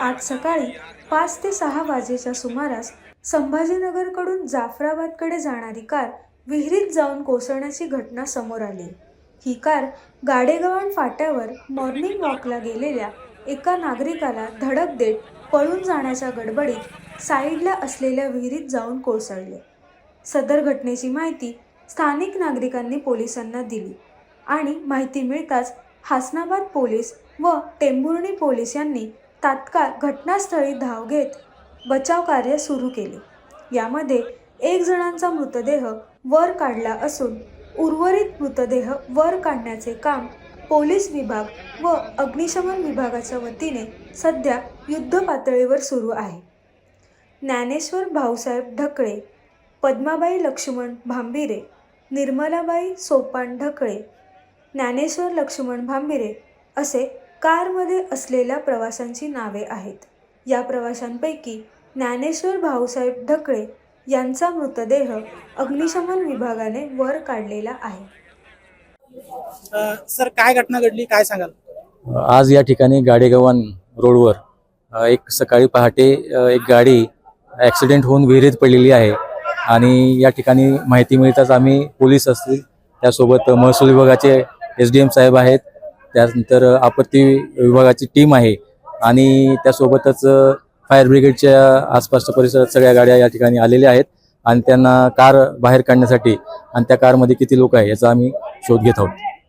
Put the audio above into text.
आज सकाळी पाच ते सहा वाजेच्या सुमारास संभाजीनगरकडून जाफराबादकडे जाणारी कार विहिरीत जाऊन कोसळण्याची घटना समोर आली. ही कार गाडेगव्हाण फाट्यावर मॉर्निंग वॉकला गेलेल्या एका नागरिकाला धडक देत पळून जाण्याच्या गडबडीत साईडला असलेल्या विहिरीत जाऊन कोसळले. सदर घटनेची माहिती स्थानिक नागरिकांनी पोलिसांना दिली आणि माहिती मिळताच हासनाबाद पोलीस व टेंभुर्णी पोलीस यांनी तात्काळ घटनास्थळी धाव घेत बचाव कार्य सुरू केले. यामध्ये एक जणांचा मृतदेह वर काढला असून उर्वरित मृतदेह वर काढण्याचे काम पोलीस विभाग व अग्निशमन विभागाच्या वतीने सध्या युद्ध पातळीवर सुरू आहे. ज्ञानेश्वर भाऊसाहेब ढकळे पद्माबाई लक्ष्मण भांबिरे निर्मलाबाई सोपान ढकळे ज्ञानेश्वर लक्ष्मण भांबिरे असे कारमध्ये असलेल्या प्रवाशांची नावे आहेत. या प्रवाशांपैकी ज्ञानेश्वर भाऊसाहेब ढकळे यांचा मृतदेह अग्निशमन विभागाने वर काढलेला आहे. सर काय घटना घडली? काय सांगाल? आज या ठिकाणी गाडेगव्हाण रोडवर एक सकाळी पहाटे एक गाडी ॲक्सिडेंट होऊन विहिरीत पडलेली आहे आणि या ठिकाणी माहिती मिळताच आम्ही पोलीस असतील त्यासोबत महसूल विभागाचे एस डी एम साहेब आहेत त्यानंतर आपत्ती विभागाची टीम आहे आणि त्यासोबतच फायर ब्रिगेडच्या आसपासच्या परिसरात सगळ्या गाड्या या ठिकाणी आलेल्या आहेत आणि त्यांना कार बाहेर काढण्यासाठी आणि त्या कारमध्ये किती लोक आहे याचा आम्ही शोध घेत आहोत.